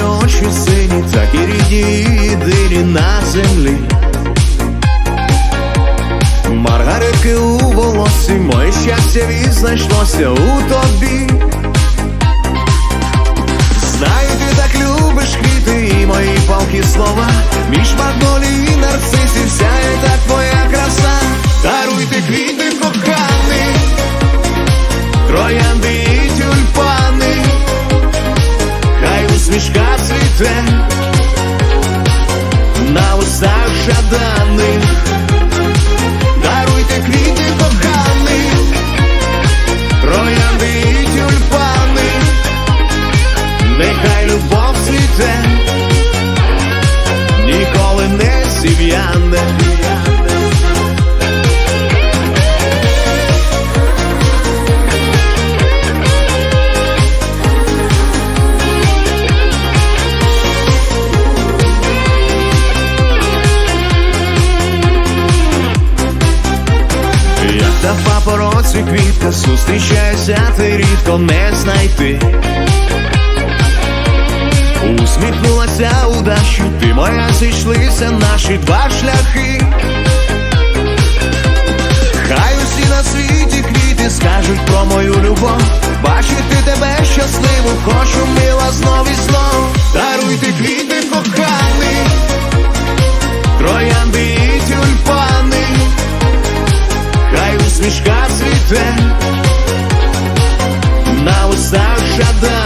очі сині, так і рідні єдині на землі. Маргаритки у волосі, моє щастя відзнайшлося у тобі. Знаю, ти так любиш квіти і мої палки слова. Між магнолій і нарцисів сяє так твоя краса. Даруйте квіти, коханий, троянди усмішка цвіте на устах жаданих. Як та папороці квітка зустрічається, ти рідко не знайти. Усміхнулася удачу, ти моя зійшлися наші два шляхи. Хай усі на світі квіти скажуть про мою любов. Бачити тебе щасливо, хочу мила знов і знов. Усмішка цвіте на устах жаданих.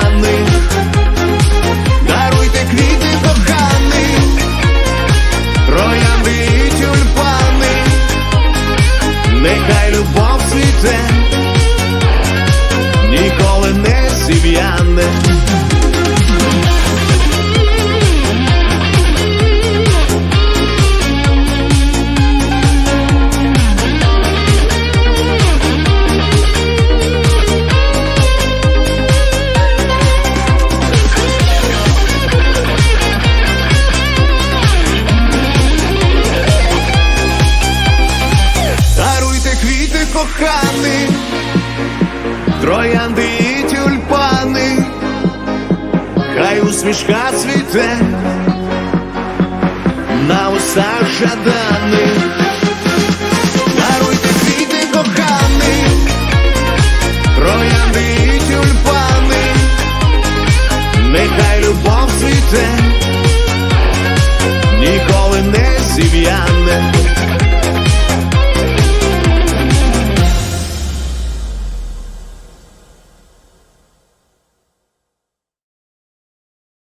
Троянди і тюльпани, хай усмішка цвіте на устах жаданих. Нехай любов цвіте, ніколи не зів'яне.